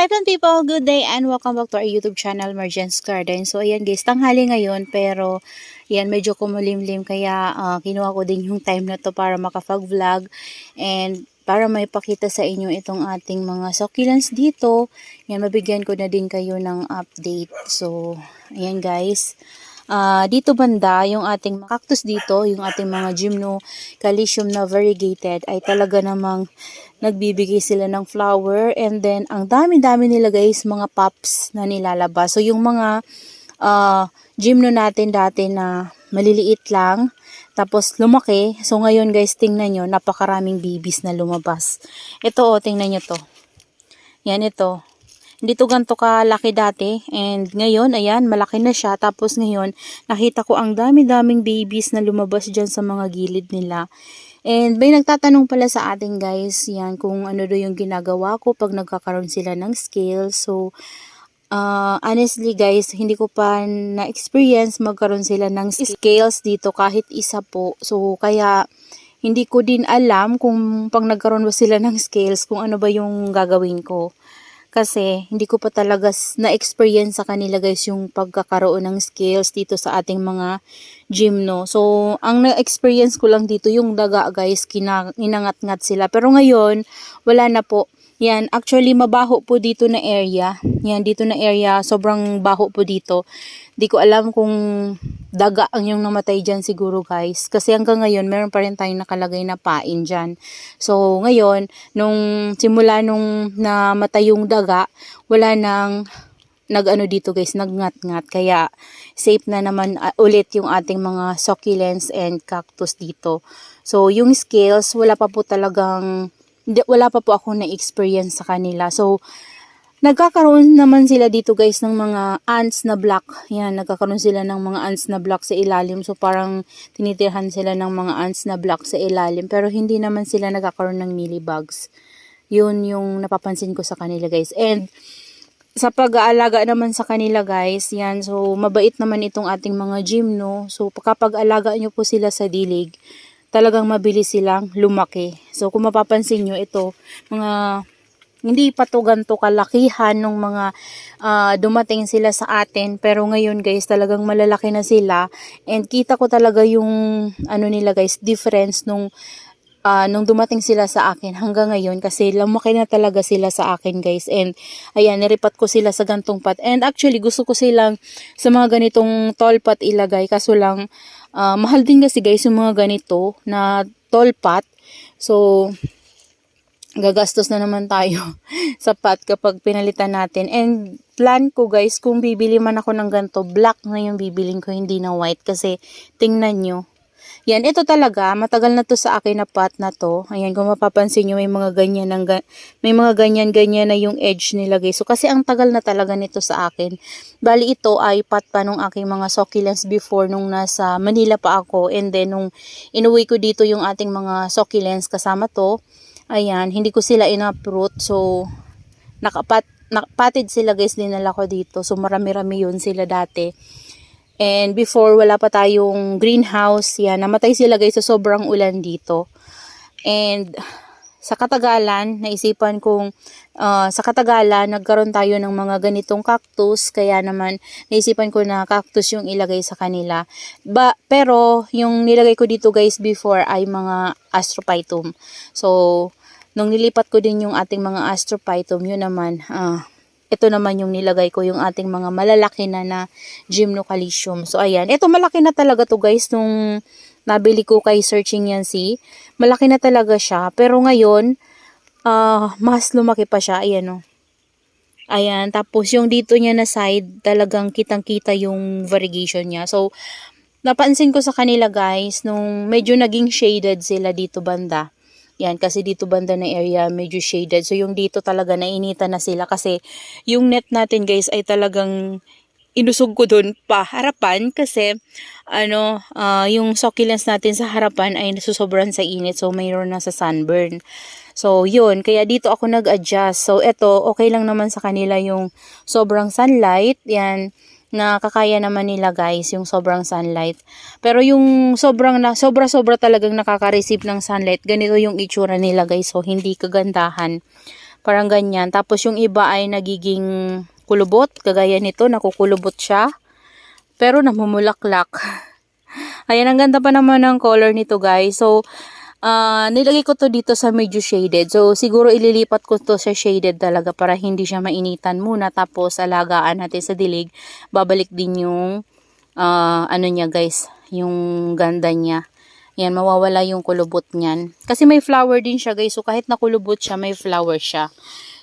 Hi fun people, good day and welcome back to our YouTube channel Mergence Garden. So ayan guys, tanghali ngayon pero yan medyo kumulimlim kaya ah, kinuha ko din yung time na to para makapag-vlog and para may pakita sa inyo itong ating mga succulents dito. Yan, mabigyan ko na din kayo ng update. So, ayan guys. Ah, dito banda, yung ating cactus dito, yung ating mga gymno calcium na variegated ay talaga namang nagbibigay sila ng flower and then ang dami-dami nila guys mga pops na nilalabas. So yung mga uh, gymno natin dati na maliliit lang tapos lumaki. So ngayon guys tingnan nyo napakaraming babies na lumabas. Ito oh tingnan nyo to. Yan ito. Hindi to ganito kalaki dati. And ngayon, ayan, malaki na siya. Tapos ngayon, nakita ko ang dami-daming babies na lumabas dyan sa mga gilid nila. And may nagtatanong pala sa atin guys, yan, kung ano do yung ginagawa ko pag nagkakaroon sila ng scales. So, uh, honestly guys, hindi ko pa na-experience magkaroon sila ng scales dito kahit isa po. So, kaya hindi ko din alam kung pag nagkaroon ba sila ng scales, kung ano ba yung gagawin ko. Kasi hindi ko pa talaga na-experience sa kanila guys yung pagkakaroon ng skills dito sa ating mga gymno. So, ang na-experience ko lang dito yung daga guys, kina, inangat-ngat sila. Pero ngayon, wala na po. Yan, actually mabaho po dito na area. Yan, dito na area, sobrang baho po dito. Di ko alam kung daga ang yung namatay dyan siguro guys. Kasi hanggang ngayon, meron pa rin tayong nakalagay na pain dyan. So, ngayon, nung simula nung namatay yung daga, wala nang nag-ano dito guys, nagngat-ngat. Kaya, safe na naman uh, ulit yung ating mga succulents and cactus dito. So, yung scales, wala pa po talagang, hindi, wala pa po ako na-experience sa kanila. So, Nagkakaroon naman sila dito guys ng mga ants na black. Yan, nagkakaroon sila ng mga ants na black sa ilalim. So parang tinitirhan sila ng mga ants na black sa ilalim. Pero hindi naman sila nagkakaroon ng mealybugs. Yun yung napapansin ko sa kanila guys. And sa pag-aalaga naman sa kanila guys, yan, so mabait naman itong ating mga gymno. So kapag alaga nyo po sila sa dilig, talagang mabilis silang lumaki. So kung mapapansin nyo, ito, mga hindi pa to ganito kalakihan nung mga ah, dumating sila sa atin pero ngayon guys talagang malalaki na sila and kita ko talaga yung ano nila guys difference nung ah, nung dumating sila sa akin hanggang ngayon kasi lumaki na talaga sila sa akin guys and ayan niripat ko sila sa gantong pot and actually gusto ko silang sa mga ganitong tall pot ilagay kaso lang ah, mahal din kasi guys yung mga ganito na tall pot so gagastos na naman tayo sa pot kapag pinalitan natin. And plan ko guys, kung bibili man ako ng ganito, black na yung bibiling ko, hindi na white. Kasi tingnan nyo. Yan, ito talaga, matagal na to sa akin na pot na to. Ayan, kung mapapansin nyo, may mga ganyan, ng, may mga ganyan-ganyan na yung edge nila guys. So, kasi ang tagal na talaga nito sa akin. Bali, ito ay pot pa nung aking mga succulents before nung nasa Manila pa ako. And then, nung inuwi ko dito yung ating mga succulents kasama to, Ayan, hindi ko sila ina-fruit. So, nakapat, nakapatid sila guys, dinala ko dito. So, marami-rami yun sila dati. And before, wala pa tayong greenhouse. Yan, namatay sila guys sa sobrang ulan dito. And sa katagalan, naisipan kong ah, sa katagalan, nagkaroon tayo ng mga ganitong cactus. Kaya naman, naisipan ko na cactus yung ilagay sa kanila. Ba, pero, yung nilagay ko dito guys before ay mga astrophytum. So, nung nilipat ko din yung ating mga astrophytum, yun naman, ah, ito naman yung nilagay ko, yung ating mga malalaki na na gymnocalcium. So, ayan. Ito, malaki na talaga to guys, nung nabili ko kay Searching yan si. Malaki na talaga siya. Pero ngayon, ah, mas lumaki pa siya. Ayan o. Ayan. Tapos, yung dito niya na side, talagang kitang-kita yung variegation niya. So, napansin ko sa kanila guys, nung medyo naging shaded sila dito banda. Yan, kasi dito banda na area medyo shaded. So, yung dito talaga nainitan na sila kasi yung net natin guys ay talagang inusog ko dun pa harapan kasi ano, ah, yung succulents natin sa harapan ay nasusobran sa init so mayroon na sa sunburn. So, yun. Kaya dito ako nag-adjust. So, eto, okay lang naman sa kanila yung sobrang sunlight. Yan nakakaya naman nila guys yung sobrang sunlight. Pero yung sobrang na sobra-sobra talagang nakaka-receive ng sunlight, ganito yung itsura nila guys. So hindi kagandahan. Parang ganyan. Tapos yung iba ay nagiging kulubot. Kagaya nito, nakukulubot siya. Pero namumulaklak. Ayan, ang ganda pa naman ng color nito guys. So, ah nilagay ko to dito sa medyo shaded. So, siguro ililipat ko to sa shaded talaga para hindi siya mainitan muna. Tapos, alagaan natin sa dilig. Babalik din yung ah, ano niya guys, yung ganda niya. Yan, mawawala yung kulubot niyan. Kasi may flower din siya guys. So, kahit nakulubot siya, may flower siya.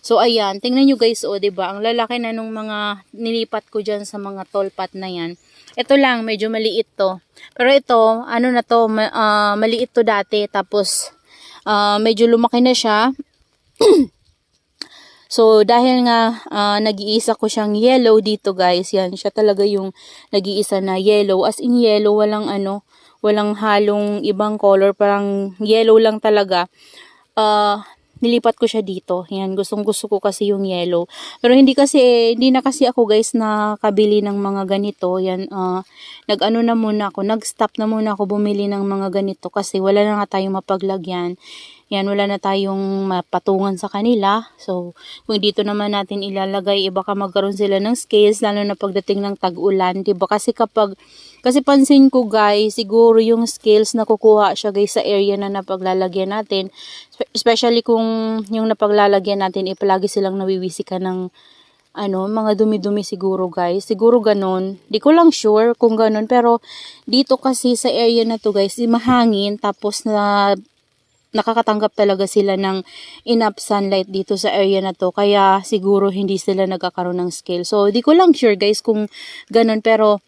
So, ayan. Tingnan nyo guys, o, oh, ba diba? Ang lalaki na nung mga nilipat ko dyan sa mga tall pot na yan. Ito lang, medyo maliit to. Pero ito, ano na to, ma- ah, maliit to dati. Tapos, ah, medyo lumaki na siya. So, dahil nga ah, nag-iisa ko siyang yellow dito guys, yan, siya talaga yung nag-iisa na yellow. As in yellow, walang ano, walang halong ibang color, parang yellow lang talaga. Ah, nilipat ko siya dito. Yan, gustong gusto ko kasi yung yellow. Pero hindi kasi, hindi na kasi ako guys nakabili ng mga ganito. Yan, ah, nag-ano na muna ako, nag-stop na muna ako bumili ng mga ganito kasi wala na nga tayong mapaglagyan. Yan, wala na tayong mapatungan sa kanila. So, kung dito naman natin ilalagay, iba ka magkaroon sila ng scales, lalo na pagdating ng tag-ulan, 'di ba? Kasi kapag, kasi pansin ko guys, siguro yung scales na kukuha siya guys sa area na napaglalagyan natin, Spe- especially kung yung napaglalagyan natin, ipalagi silang nawiwisika ng ano, mga dumi-dumi siguro guys. Siguro ganun. Di ko lang sure kung ganun. Pero dito kasi sa area na to guys, mahangin. Tapos na nakakatanggap talaga sila ng enough sunlight dito sa area na to. Kaya siguro hindi sila nagkakaroon ng scale. So, di ko lang sure guys kung ganun. Pero,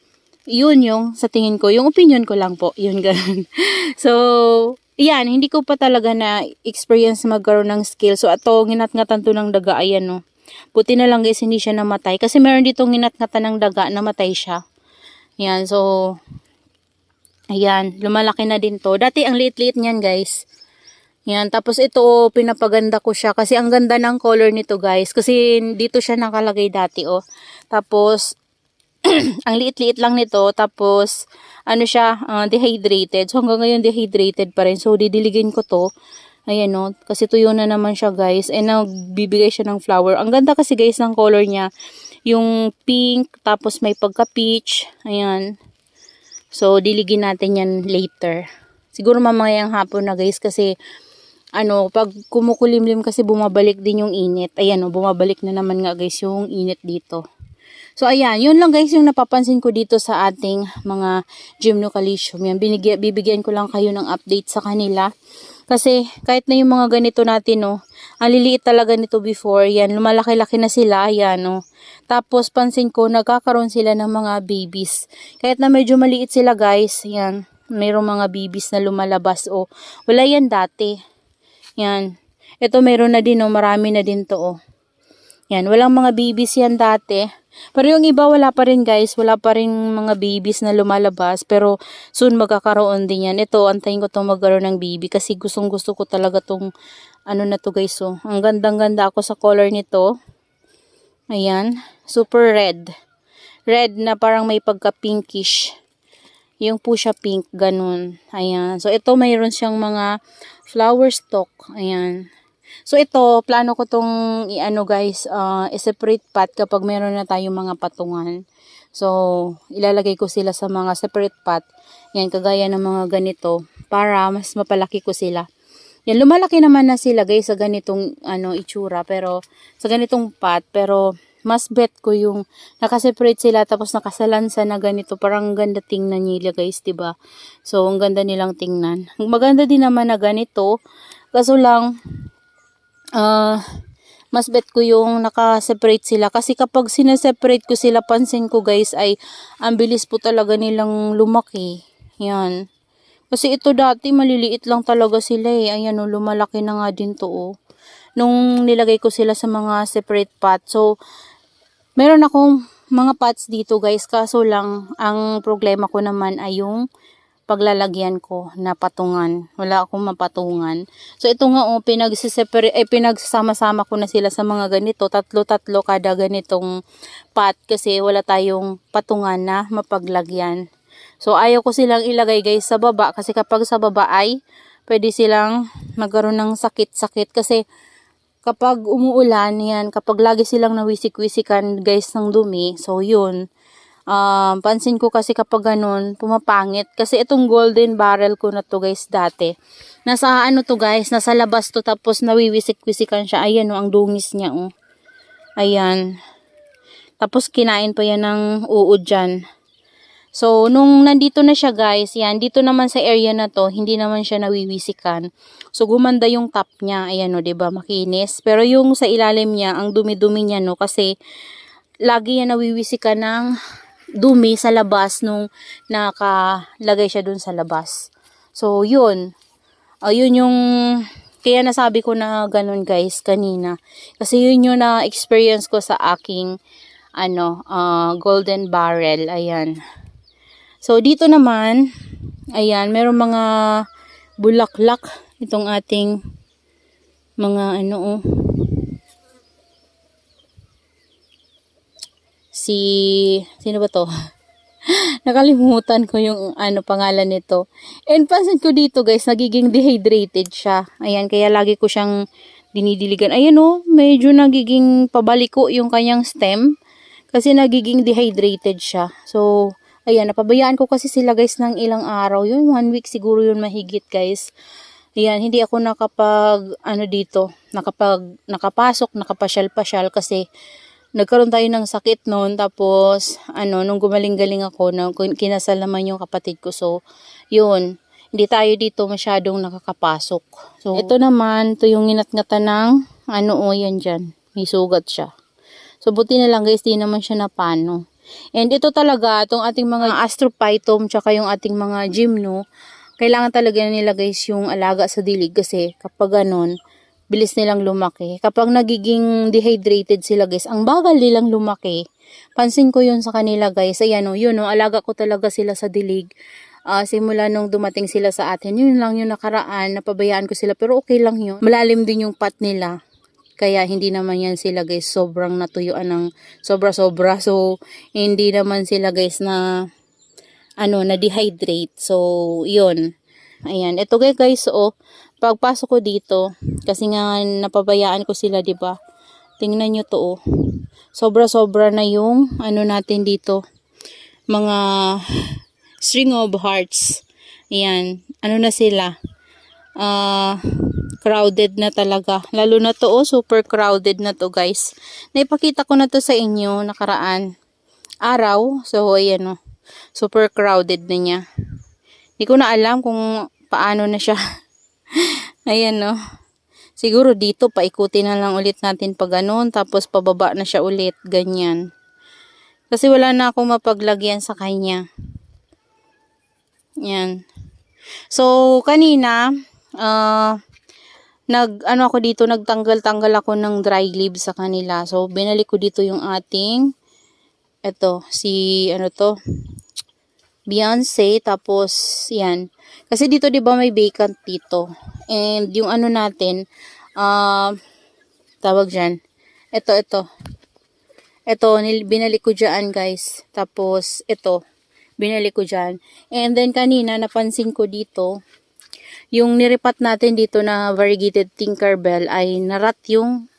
yun yung sa tingin ko. Yung opinion ko lang po. Yun ganun. so, yan. Hindi ko pa talaga na experience magkaroon ng scale. So, ato, nginat-ngatan to ng daga. Ayan no. Buti na lang guys, hindi siya namatay. Kasi meron dito nginat-ngatan ng daga, namatay siya. Yan. So, ayan. Lumalaki na din to. Dati, ang liit-liit niyan guys. Yan, tapos ito oh, pinapaganda ko siya kasi ang ganda ng color nito guys. Kasi dito siya nakalagay dati oh. Tapos ang liit-liit lang nito tapos ano siya uh, dehydrated. So hanggang ngayon dehydrated pa rin. So didiligin ko to. Ayan oh, kasi tuyo na naman siya guys. And nagbibigay siya ng flower. Ang ganda kasi guys ng color niya. Yung pink tapos may pagka peach. Ayan. So diligin natin yan later. Siguro mamayang hapon na guys kasi ano, pag kumukulimlim kasi bumabalik din yung init. Ayan, oh, bumabalik na naman nga guys yung init dito. So, ayan, yun lang guys yung napapansin ko dito sa ating mga gymnocalcium. Yan, binigyan, bibigyan ko lang kayo ng update sa kanila. Kasi, kahit na yung mga ganito natin, no, ang liliit talaga nito before, yan, lumalaki-laki na sila, yan, no. Tapos, pansin ko, nagkakaroon sila ng mga babies. Kahit na medyo maliit sila, guys, yan, mayroong mga babies na lumalabas, o, wala yan dati. Yan. Ito meron na din, oh. Marami na din to, oh. Yan. Walang mga babies yan dati. Pero yung iba wala pa rin guys. Wala pa rin mga babies na lumalabas. Pero soon magkakaroon din yan. Ito, antayin ko itong magkaroon ng baby. Kasi gustong gusto ko talaga tong ano na to guys. Oh. Ang gandang ganda ako sa color nito. Ayan. Super red. Red na parang may pagka pinkish. Yung po siya pink, ganun. Ayan. So, ito mayroon siyang mga flower stalk. Ayan. So, ito, plano ko tong i-ano guys, uh, i-separate pot kapag meron na tayong mga patungan. So, ilalagay ko sila sa mga separate pot. Yan, kagaya ng mga ganito. Para mas mapalaki ko sila. Yan, lumalaki naman na sila guys sa ganitong ano, itsura. Pero, sa ganitong pot. Pero, mas bet ko yung nakaseparate sila tapos nakasalansa na ganito. Parang ganda tingnan nila guys, ba So, ang ganda nilang tingnan. Maganda din naman na ganito. Kaso lang, uh, mas bet ko yung nakaseparate sila. Kasi kapag sineseparate ko sila, pansin ko guys, ay ang bilis po talaga nilang lumaki. Yan. Kasi ito dati, maliliit lang talaga sila eh. Ayan o, oh, lumalaki na nga din to oh. Nung nilagay ko sila sa mga separate pot. So, Meron akong mga pots dito guys, kaso lang ang problema ko naman ay yung paglalagyan ko na patungan. Wala akong mapatungan. So ito nga oh, pinagsiseparate, eh, pinagsama-sama ko na sila sa mga ganito. Tatlo-tatlo kada ganitong pot kasi wala tayong patungan na mapaglagyan. So ayaw ko silang ilagay guys sa baba kasi kapag sa baba ay pwede silang magkaroon ng sakit-sakit kasi kapag umuulan, yan, kapag lagi silang nawisik-wisikan guys ng dumi, so yun, um, pansin ko kasi kapag ganun, pumapangit. Kasi itong golden barrel ko na to guys dati, nasa ano to guys, nasa labas to tapos nawiwisik-wisikan siya. Ayan o, ang dungis niya o. Ayan. Tapos kinain pa yan ng uod dyan. So, nung nandito na siya guys, yan, dito naman sa area na to, hindi naman siya nawiwisikan. So, gumanda yung top niya, ayan o, ba diba, makinis. Pero yung sa ilalim niya, ang dumi-dumi niya no, kasi lagi yan nawiwisikan ng dumi sa labas nung nakalagay siya dun sa labas. So, yun. Ayun yung, kaya nasabi ko na ganun guys kanina. Kasi yun yung na-experience ko sa aking, ano, ah, golden barrel. Ayan. So, dito naman, ayan, meron mga bulaklak itong ating mga ano, oh, si, sino ba to? Nakalimutan ko yung ano pangalan nito. And pansin ko dito guys, nagiging dehydrated siya. Ayan, kaya lagi ko siyang dinidiligan. Ayan oh, medyo nagiging pabaliko yung kanyang stem. Kasi nagiging dehydrated siya. So, ayan, napabayaan ko kasi sila guys ng ilang araw. Yun, one week siguro yun mahigit guys. Ayan, hindi ako nakapag, ano dito, nakapag, nakapasok, nakapasyal-pasyal kasi nagkaroon tayo ng sakit noon. Tapos, ano, nung gumaling-galing ako, na kinasal naman yung kapatid ko. So, yun, hindi tayo dito masyadong nakakapasok. So, ito naman, ito yung inatngatan ng, ano o, yan dyan. May sugat siya. So, buti na lang guys, di naman siya napano. And ito talaga, itong ating mga astrophytum, tsaka yung ating mga gymno, kailangan talaga nila guys yung alaga sa dilig kasi kapag ganun, bilis nilang lumaki. Kapag nagiging dehydrated sila guys, ang bagal nilang lumaki. Pansin ko yun sa kanila guys. Ayan o, yun o, alaga ko talaga sila sa dilig. Ah, simula nung dumating sila sa atin, yun lang yung nakaraan, napabayaan ko sila, pero okay lang yun. Malalim din yung pat nila. Kaya hindi naman yan sila guys sobrang natuyuan ng sobra-sobra. So, hindi naman sila guys na ano, na dehydrate. So, yun. Ayan. Ito guys, guys, oh, pagpasok ko dito, kasi nga napabayaan ko sila, 'di ba? Tingnan niyo to, oh. Sobra-sobra na yung ano natin dito. Mga string of hearts. Ayan. Ano na sila? Ah, crowded na talaga. Lalo na to, oh, super crowded na to, guys. Naipakita ko na to sa inyo nakaraan araw. So, ayan, oh. Super crowded na niya. Hindi ko na alam kung paano na siya. Ayan, no. Siguro dito, paikutin na lang ulit natin pag ganun. Tapos, pababa na siya ulit. Ganyan. Kasi wala na akong mapaglagyan sa kanya. Yan. So, kanina, ah, nag, ano ako dito, nagtanggal-tanggal ako ng dry leaves sa kanila. So, binalik ko dito yung ating, eto, si, ano to, Beyonce, tapos, yan. Kasi dito, di ba, may vacant dito. And, yung ano natin, ah, tawag dyan, ito, ito. Ito, binalik ko dyan, guys. Tapos, ito, binalik ko dyan. And then, kanina, napansin ko dito, yung niripat natin dito na variegated Tinkerbell ay narat yung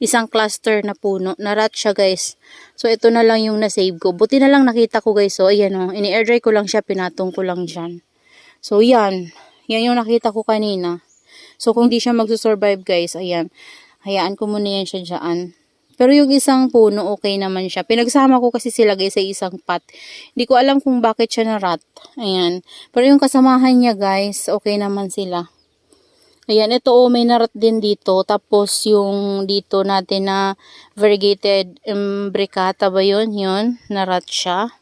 isang cluster na puno. Narat siya guys. So ito na lang yung na-save ko. Buti na lang nakita ko guys. So ayan o. ini-air dry ko lang siya. Pinatong ko lang dyan. So yan. Yan yung nakita ko kanina. So kung di siya magsusurvive guys. Ayan. Hayaan ko muna yan siya dyan. Pero yung isang puno, okay naman siya. Pinagsama ko kasi sila guys sa isang pot. Hindi ko alam kung bakit siya narat. Ayan. Pero yung kasamahan niya guys, okay naman sila. Ayan, ito oh, may narat din dito. Tapos yung dito natin na variegated imbricata ba yun? Yun, narat siya.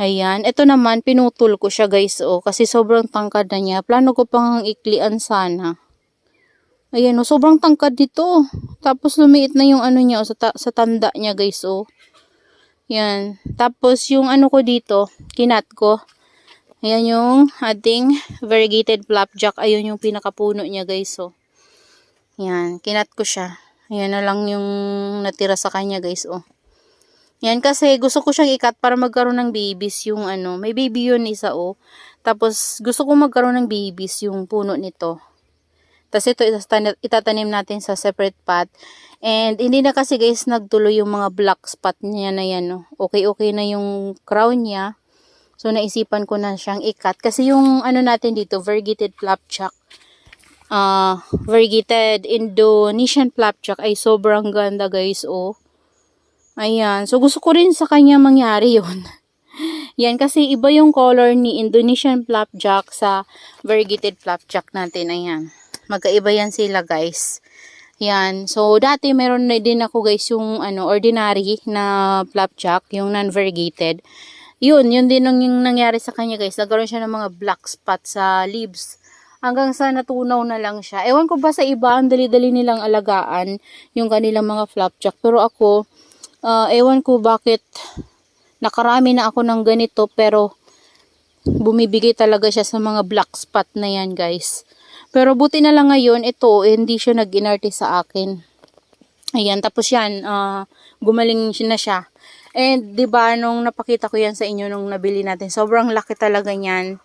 Ayan, ito naman, pinutol ko siya guys oh. Kasi sobrang tangkad na niya. Plano ko pang iklian sana. Ayan, oh, sobrang tangkad dito. Tapos lumiit na yung ano niya, oh, sa, ta- sa tanda niya, guys, oh. Yan. Tapos yung ano ko dito, kinat ko. Ayan yung ating variegated flapjack. Ayun yung pinakapuno niya, guys, oh. Yan, kinat ko siya. Ayan na lang yung natira sa kanya, guys, oh. Yan kasi gusto ko siyang ikat para magkaroon ng babies yung ano. May baby yun isa, oh. Tapos gusto ko magkaroon ng babies yung puno nito. Tapos ito itatan- itatanim natin sa separate pot. And hindi na kasi guys nagtuloy yung mga black spot niya na yan. No? Okay-okay na yung crown niya. So naisipan ko na siyang ikat. Kasi yung ano natin dito, variegated flapjack. Uh, variegated Indonesian flapjack ay sobrang ganda guys. Oh. Ayan. So gusto ko rin sa kanya mangyari yon Yan, kasi iba yung color ni Indonesian flapjack sa variegated flapjack natin. Ayan. Magkaiba yan sila, guys. Yan. So, dati meron na din ako, guys, yung ano, ordinary na flapjack, yung non-variegated. Yun, yun din ang yung nangyari sa kanya, guys. Nagkaroon siya ng mga black spot sa leaves. Hanggang sa natunaw na lang siya. Ewan ko ba sa iba, ang dali-dali nilang alagaan yung kanilang mga flapjack. Pero ako, uh, ewan ko bakit nakarami na ako ng ganito pero bumibigay talaga siya sa mga black spot na yan guys. Pero buti na lang ngayon ito eh, hindi siya nag-inarte sa akin. Ayan, tapos yan, uh, gumaling na siya. And 'di ba nung napakita ko yan sa inyo nung nabili natin, sobrang laki talaga niyan.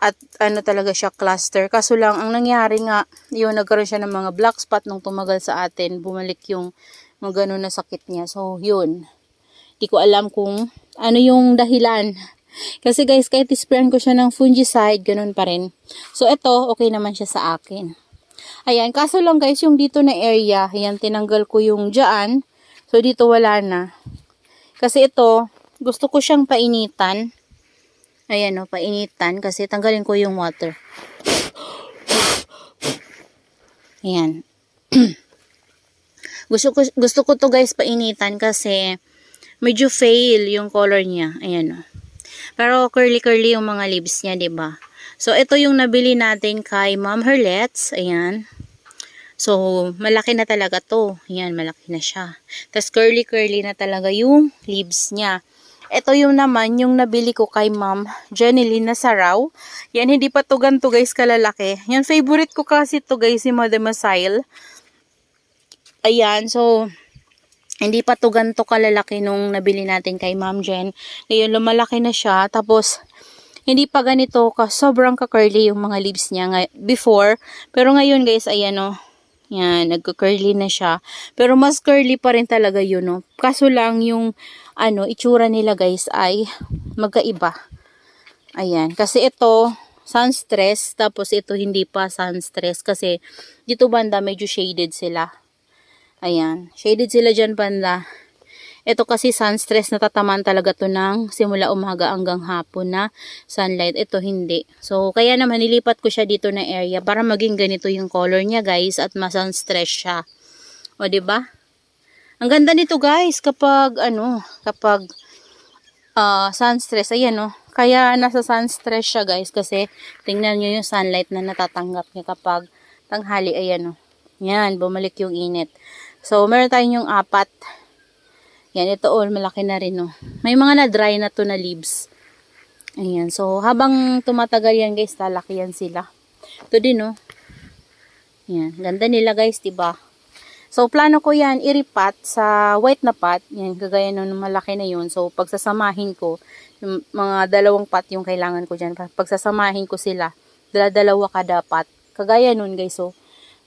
At ano talaga siya cluster. Kaso lang ang nangyari nga, yun nagkaroon siya ng mga black spot nung tumagal sa atin, bumalik yung mga ganun na sakit niya. So yun. Di ko alam kung ano yung dahilan. Kasi guys, kahit isprayan ko siya ng fungicide, ganun pa rin. So, ito, okay naman siya sa akin. Ayan, kaso lang guys, yung dito na area, ayan, tinanggal ko yung dyan. So, dito wala na. Kasi ito, gusto ko siyang painitan. Ayan o, painitan. Kasi tanggalin ko yung water. Ayan. gusto ko, gusto ko to guys painitan kasi medyo fail yung color niya. Ayan o. Pero curly-curly yung mga leaves niya, ba? So, ito yung nabili natin kay Mom Herlets. Ayan. So, malaki na talaga to. Ayan, malaki na siya. Tapos, curly-curly na talaga yung leaves niya. Ito yung naman, yung nabili ko kay Ma'am Jeneline saraw. Yan, hindi pa to ganito guys kalalaki. Yan, favorite ko kasi to guys, si Mademoiselle. Ayan, so, hindi pa to ganito kalalaki nung nabili natin kay Ma'am Jen. Ngayon, lumalaki na siya. Tapos, hindi pa ganito ka sobrang ka-curly yung mga leaves niya before. Pero ngayon guys, ayan o. Yan, nagka-curly na siya. Pero mas curly pa rin talaga yun no. Kaso lang yung ano, itsura nila guys ay magkaiba. Ayan, kasi ito sun stress tapos ito hindi pa sun stress kasi dito banda medyo shaded sila. Ayan. Shaded sila dyan banda. Ito kasi sun stress natataman talaga to ng simula umaga hanggang hapon na sunlight. Ito hindi. So, kaya naman nilipat ko siya dito na area para maging ganito yung color niya guys at ma-sun stress siya. O, ba diba? Ang ganda nito guys kapag ano, kapag uh, sun stress. Ayan o. Kaya nasa sun stress siya guys kasi tingnan nyo yung sunlight na natatanggap niya kapag tanghali. Ayan o. Yan, bumalik yung init. So, meron tayong yung apat. Yan, ito all, malaki na rin, no. May mga na-dry na to na leaves. Ayan, so, habang tumatagal yan, guys, lalaki yan sila. Ito din, no. Yan, ganda nila, guys, diba? So, plano ko yan, iripat sa white na pot. Yan, kagaya nung malaki na yun. So, pagsasamahin ko, yung mga dalawang pot yung kailangan ko dyan. Pagsasamahin ko sila, dala-dalawa kada pot. Kagaya nun, guys, so,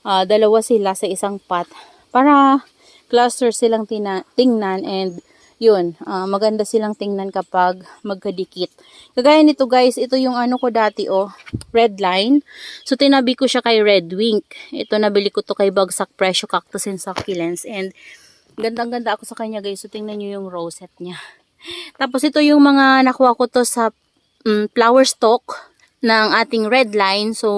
uh, dalawa sila sa isang pot para cluster silang tingnan and yun, uh, maganda silang tingnan kapag magkadikit. Kagaya nito guys, ito yung ano ko dati oh, red line. So tinabi ko siya kay red wink. Ito nabili ko to kay Bagsak Presyo Cactus and Succulents and gandang ganda ako sa kanya guys. So tingnan nyo yung rosette niya. Tapos ito yung mga nakuha ko to sa um, flower stalk ng ating red line. So,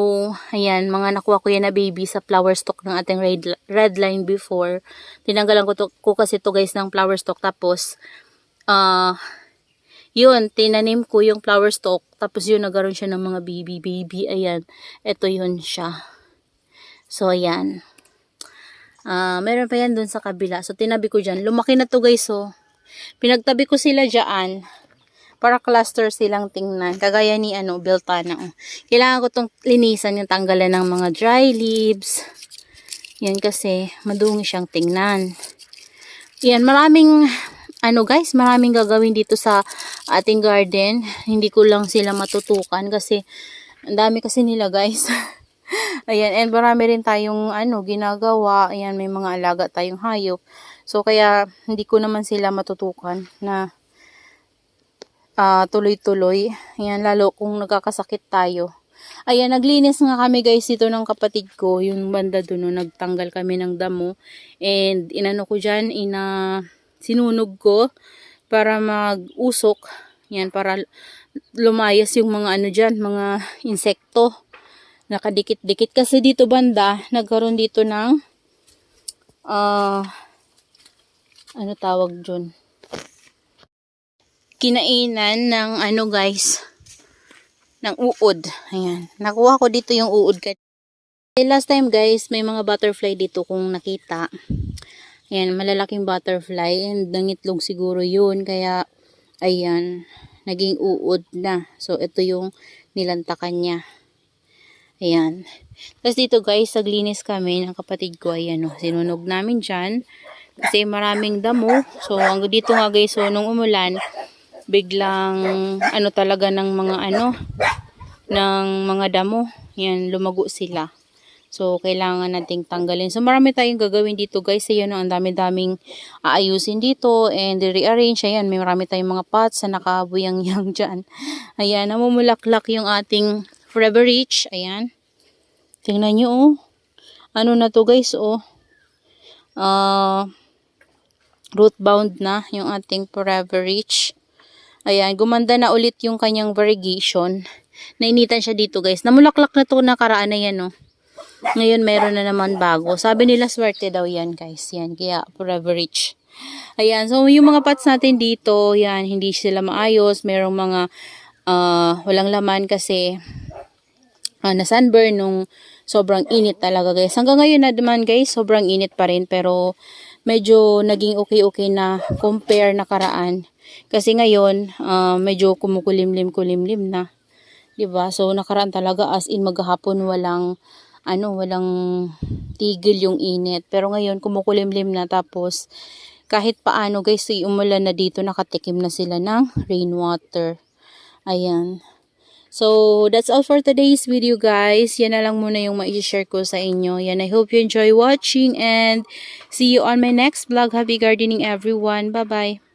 ayan, mga nakuha ko yan na baby sa flower stalk ng ating red, red line before. Tinanggalan ko, to, ko kasi to guys ng flower stalk. Tapos, uh, yun, tinanim ko yung flower stalk. Tapos yun, nagaroon siya ng mga baby, baby. Ayan, ito yun siya. So, ayan. Uh, meron pa yan dun sa kabila. So, tinabi ko dyan. Lumaki na to guys, so. Pinagtabi ko sila dyan para cluster silang tingnan. Kagaya ni ano, Beltana. Oh. Kailangan ko tong linisan yung tanggalan ng mga dry leaves. Yan kasi madungi siyang tingnan. Yan, maraming ano guys, maraming gagawin dito sa ating garden. Hindi ko lang sila matutukan kasi ang dami kasi nila guys. Ayan, and marami rin tayong ano, ginagawa. Ayan, may mga alaga tayong hayop. So, kaya hindi ko naman sila matutukan na ah, tuloy-tuloy. Ayan, lalo kung nagkakasakit tayo. Ayan, naglinis nga kami guys dito ng kapatid ko. Yung banda doon, no, nagtanggal kami ng damo. And inano ko dyan, ina, sinunog ko para mag-usok. Yan, para lumayas yung mga ano dyan, mga insekto. Nakadikit-dikit. Kasi dito banda, nagkaroon dito ng, ah, ano tawag dyan? Kinainan ng ano guys, ng uod. Ayan. Nakuha ko dito yung uod. Eh, last time guys, may mga butterfly dito kung nakita. Ayan, malalaking butterfly and nangitlog siguro yun. Kaya, ayan, naging uod na. So, ito yung nilantakan niya. Ayan. Tapos dito guys, naglinis kami ng kapatid ko. Ayan, oh, sinunog namin dyan. Kasi maraming damo. So, hanggang dito nga guys, so, nung umulan, biglang, ano talaga ng mga ano, ng mga damo. Yan, lumago sila. So, kailangan nating tanggalin. So, marami tayong gagawin dito, guys. Ayan, no, ang dami-daming aayusin dito and rearrange. Ayan, may marami tayong mga pots na nakabuyang-yang dyan. Ayan, namumulaklak yung ating Forever Rich. Ayan. Tingnan nyo, oh. Ano na to, guys, oh. Ah, root bound na yung ating Forever Rich. Ayan, gumanda na ulit yung kanyang variegation. Nainitan siya dito, guys. Namulaklak na to nakaraan na yan, oh. Ngayon, meron na naman bago. Sabi nila, swerte daw yan, guys. Yan, kaya forever rich. Ayan, so yung mga pots natin dito, yan, hindi sila maayos. Merong mga ah, walang laman kasi ah, na sunburn nung sobrang init talaga, guys. Hanggang ngayon na naman, guys, sobrang init pa rin. Pero, medyo naging okay-okay na compare nakaraan. Kasi ngayon, ah, medyo kumukulimlim-kulimlim na. 'di ba? So nakaraan talaga as in maghapon walang ano, walang tigil yung init. Pero ngayon kumukulimlim na tapos kahit paano guys, ay umulan na dito, nakatikim na sila ng rainwater. Ayan. So, that's all for today's video guys. Yan na lang muna yung ma-share ko sa inyo. Yan, I hope you enjoy watching and see you on my next vlog. Happy gardening everyone. Bye-bye.